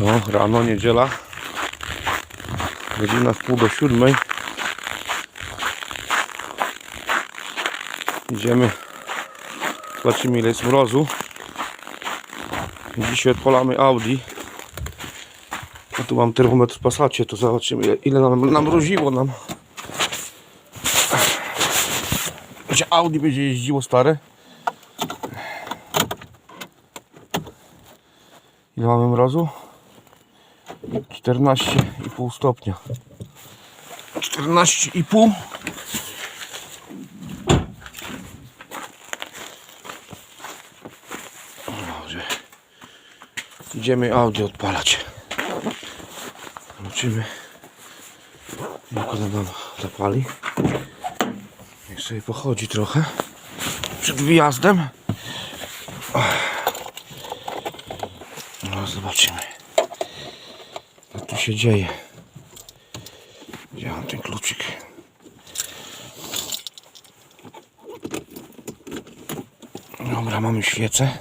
No, rano, niedziela. Godzina w pół do siódmej. Idziemy. Zobaczymy ile jest mrozu. Dzisiaj odpalamy Audi. A tu mam termometr w Passacie, to zobaczymy ile, nam namroziło nam. Gdzie Audi będzie jeździło stare? Ile mamy mrozu? 14,5 stopnia. 14,5 Dobrze. Idziemy Audi odpalać. Zobaczymy jak ona nam zapali. Niech sobie pochodzi trochę przed wyjazdem. No zobaczymy. Się dzieje? Gdzie mam ten kluczyk? Dobra, mamy świecę.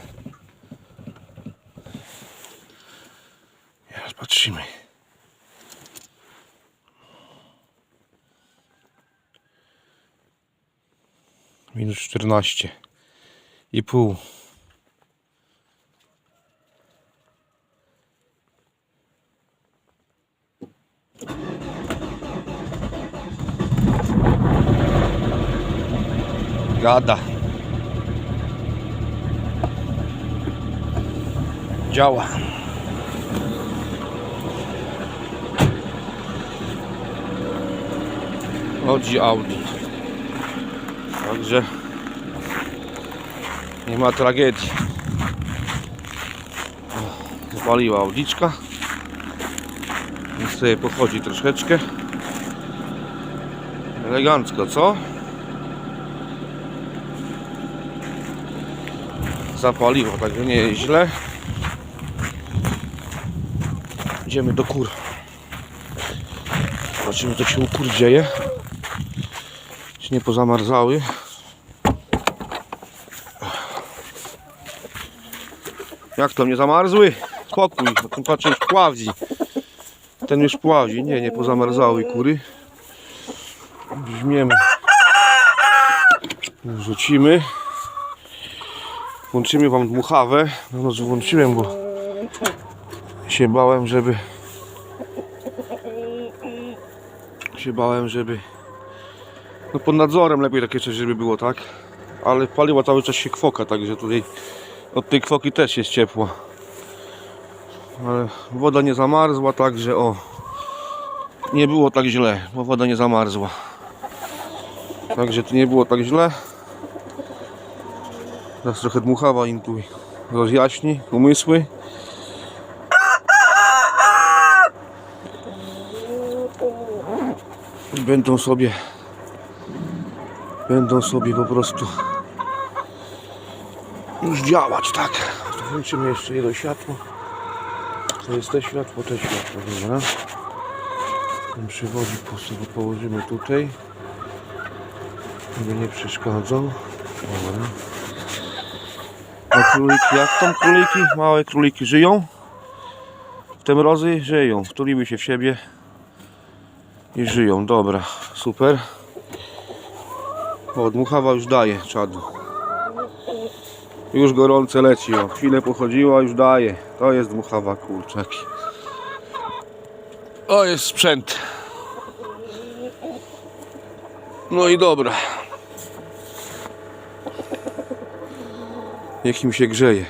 Teraz patrzymy. Minus 14 i pół. Gada. Działa. Chodzi Audi. Także nie ma tragedii. Zapaliła Audiczka. Niech sobie pochodzi troszeczkę. Elegancko, co? zapaliło, także nie jest źle. Idziemy do kur. Zobaczymy co się u kur dzieje. Czy nie pozamarzały. Jak to, nie zamarzły? Spokój, bo ten patrzę już pławi. Ten już pławi. Nie, nie pozamarzały kury. Brzmiemy. Rzucimy. Włączymy wam dmuchawę. No, no włączyłem, bo się bałem, żeby się bałem, żeby no pod nadzorem lepiej takie coś, żeby było, tak? Ale paliła cały czas się kwoka, także tutaj od tej kwoki też jest ciepło. Woda nie zamarzła, także o nie było tak źle, bo woda nie zamarzła. Także tu nie było tak źle. Teraz trochę dmuchawa im tu rozjaśni umysły. Będą sobie będą sobie po prostu już działać, tak. Włączymy jeszcze jedno światło. To jest te światło, te światło, dobra. Ten przewodzik po sobie położymy tutaj. Żeby nie przeszkadzał. Dobra. A króliki, jak tam króliki? Małe króliki żyją? W te mrozy żyją. Wtuliły się w siebie i żyją. Dobra, super. O, dmuchawa już daje czadu. Już gorące leci. O, chwilę pochodziła, już daje. To jest dmuchawa, kurczaki. O, jest sprzęt. No i dobra. Niech im się grzeje.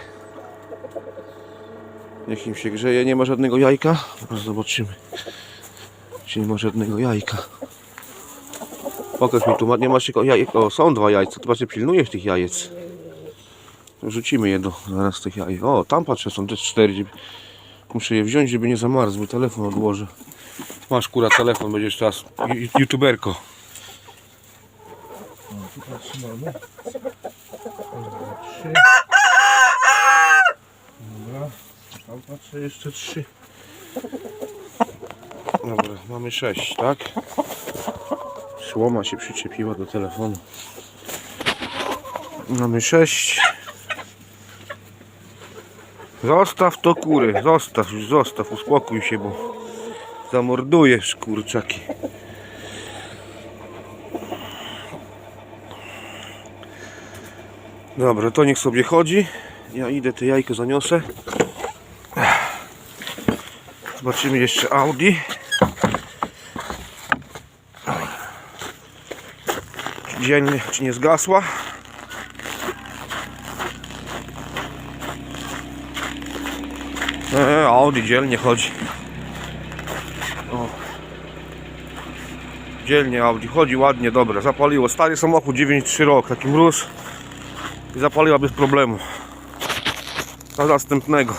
Niech im się grzeje. Nie ma żadnego jajka. Zobaczymy. Czy nie ma żadnego jajka. Pokaż mi tu, nie masz tylko jajek. O, są dwa jajca. Ty patrzę, pilnujesz tych jajec. Rzucimy jedno zaraz z tych jajek. O, tam patrzę, są też cztery. Muszę je wziąć, żeby nie zamarzły. Telefon odłożę. Masz kura telefon, będziesz teraz youtuberko. Dobra. Tam patrzę jeszcze trzy. Dobra, mamy sześć, tak? Słoma się przyczepiła do telefonu. Mamy sześć. Zostaw to kury, zostaw, już zostaw, uspokój się, bo zamordujesz kurczaki. Dobra, to niech sobie chodzi. Ja idę te jajko zaniosę. Zobaczymy jeszcze Audi. Dziennie, czy nie zgasła. E, Audi dzielnie chodzi. O. Dzielnie Audi chodzi ładnie, dobra, zapaliło. Stary samochód 9,3 rok, taki mróz i zapaliła bez problemu. Do następnego.